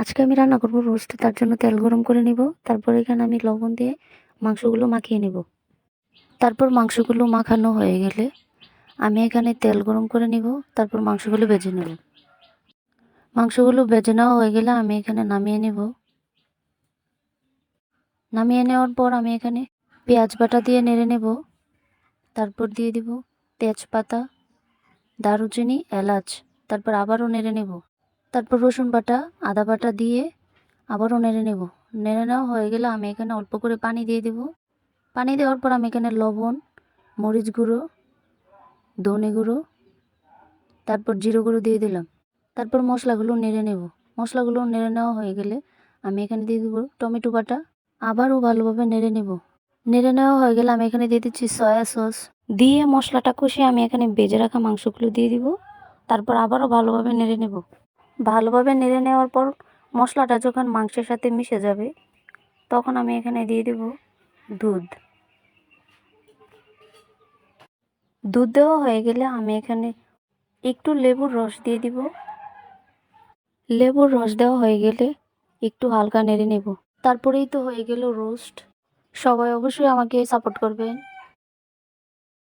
আজকে আমি রান্না করব রোস্ট, তার জন্য তেল গরম করে নিব। তারপর এখানে আমি লবণ দিয়ে মাংসগুলো মাখিয়ে নেব। তারপর মাংসগুলো মাখানো হয়ে গেলে আমি এখানে তেল গরম করে নিব, তারপর মাংসগুলো ভেজে নেব। মাংসগুলো ভেজে নেওয়া হয়ে গেলে আমি এখানে নামিয়ে নেব। নামিয়ে নেওয়ার পর আমি এখানে পেঁয়াজ বাটা দিয়ে নেড়ে নেব। তারপর দিয়ে দিব তেজপাতা, দারুচিনি, এলাচ, তারপর আবারও নেড়ে নেব। তারপর রসুন বাটা, আদা বাটা দিয়ে আবারও নেড়ে নেব। নেড়ে নেওয়া হয়ে গেলে আমি এখানে অল্প করে পানি দিয়ে দেব। পানি দেওয়ার পর আমি এখানে লবণ, মরিচ গুঁড়ো, ধনে গুঁড়ো, তারপর জিরো গুঁড়ো দিয়ে দিলাম। তারপর মশলাগুলো নেড়ে নেব। মশলাগুলো নেড়ে নেওয়া হয়ে গেলে আমি এখানে দিয়ে দেবো টমেটো বাটা। আবারও ভালোভাবে নেড়ে নেব। নেড়ে নেওয়া হয়ে গেলে আমি এখানে দিয়ে দিচ্ছি সয়া সস। দিয়ে মশলাটা কষিয়ে আমি এখানে বেজে রাখা মাংসগুলো দিয়ে দিব। তারপর আবারও ভালোভাবে নেড়ে নেব। ভালোভাবে নেড়ে নেওয়ার পর মশলাটা যখন মাংসের সাথে মিশে যাবে, তখন আমি এখানে দিয়ে দেব দুধ। দুধ দেওয়া হয়ে গেলে আমি এখানে একটু লেবুর রস দিয়ে দিব। লেবুর রস দেওয়া হয়ে গেলে একটু হালকা নেড়ে নেব। তারপরেই তো হয়ে গেল রোস্ট। সবাই অবশ্যই আমাকে সাপোর্ট করবেন।